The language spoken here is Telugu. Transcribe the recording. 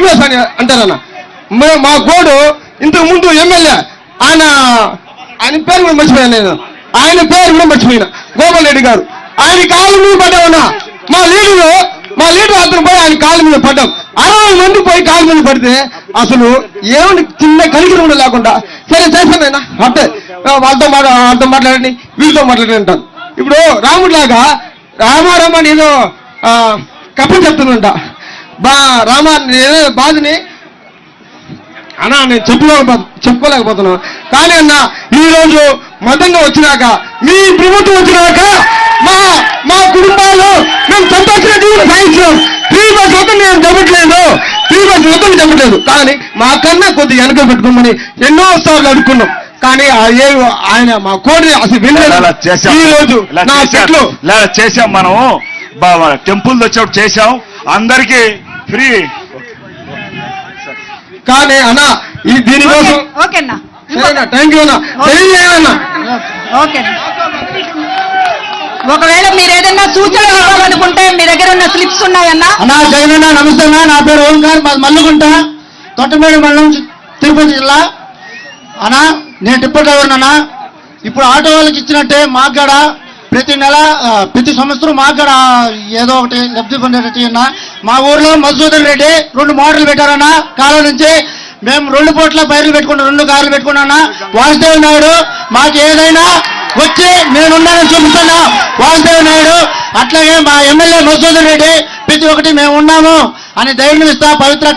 శ్రీనివాస్ అని అంటారన్న మా గోడు ఇంతకు ముందు ఎమ్మెల్యే ఆయన ఆయన పేరు కూడా మర్చిపోయాను నేను. ఆయన పేరు కూడా మర్చిపోయినా. గోపాల్ రెడ్డి గారు. ఆయన కాళ్ళ మీద పడ్డామన్నా మా లీడరు మా లీడర్ అతను పోయి ఆయన కాళ్ళ మీద పడ్డాం. అరవై మంది పోయి కాళ్ళ మీద పడితే అసలు ఏమని చిన్న కలిగిన కూడా లేకుండా సరే చేస్తానైనా అంటే వాళ్ళతో మాట వాళ్ళతో మాట్లాడండి వీళ్ళతో మాట్లాడండి అంటాను ఇప్పుడు రాముడిలాగా రామారామ అని ఏదో ఆ, చెప్తుందంట. బా రామా బాధని? అన్నా నేను చెప్పుకోలేకపో చెప్పుకోలేకపోతున్నాను కానీ అన్న ఈ రోజు మతంగా వచ్చినాక మీ ప్రభుత్వం వచ్చినాక మా మా కుటుంబాలు మేము సంతోషంగా జీవనం సాగించాం ఫ్రీ బస్ మొత్తం మేము చెప్పట్లేదు ఫ్రీ బస్ మొత్తం చెప్పట్లేదు కానీ మా కన్నా కొద్దిగా వెనక పెట్టుకోమని ఎన్నో సార్లు అడుక్కున్నాం. కానీ ఏ ఆయన మా కోడి అసలు వినలేదు. చేశాం. ఈ రోజు నా. చెట్లు చేశాం మనం టెంపుల్ వచ్చేప్పుడు చేశాం. అందరికి ఫ్రీ కానీ అన్న ఈ దీనికోసం అన్న. సరేనా థ్యాంక్ యూ అన్న. తెలియజేయన్నా ఒకవేళ మీరు ఏదైనా సూచనలు ఇవ్వాలనుకుంటే మీ దగ్గర ఉన్న స్లిప్స్ ఉన్నాయన్నా? అన్నా జగనన్న నమస్తే అన్న. నా పేరు ఓంకార్ మాది మల్లుగుంట తొట్టమేడు మండలం తిరుపతి జిల్లా. అన్నా నేను టిప్పర్ డ్రైవర్ అన్న. ఇప్పుడు ఆటో వాళ్ళకి ఇచ్చినట్టే మాకు కూడా ప్రతి నెల ప్రతి సంవత్సరం మాకు కూడా ఏదో ఒకటి లబ్ధి పొందేటట్టు అన్న. మా ఊర్లో మధుసూదన్ రెడ్డి రెండు మోడల్ పెట్టారన్నా. కాలం నుంచి మేము రెండు పూట్ల పైర్లు పెట్టుకున్నాం రెండు కార్లు పెట్టుకున్నా వాసుదేవ్ నాయుడు మాకు ఏదైనా వచ్చి నేనున్నానని చూపిస్తున్నా వాసుదేవ్ నాయుడు అట్లాగే మా ఎమ్మెల్యే మధుసూదన్ రెడ్డి ప్రతి ఒక్కటి మేము ఉన్నాము అని ధైర్యం ఇస్తా పవిత్ర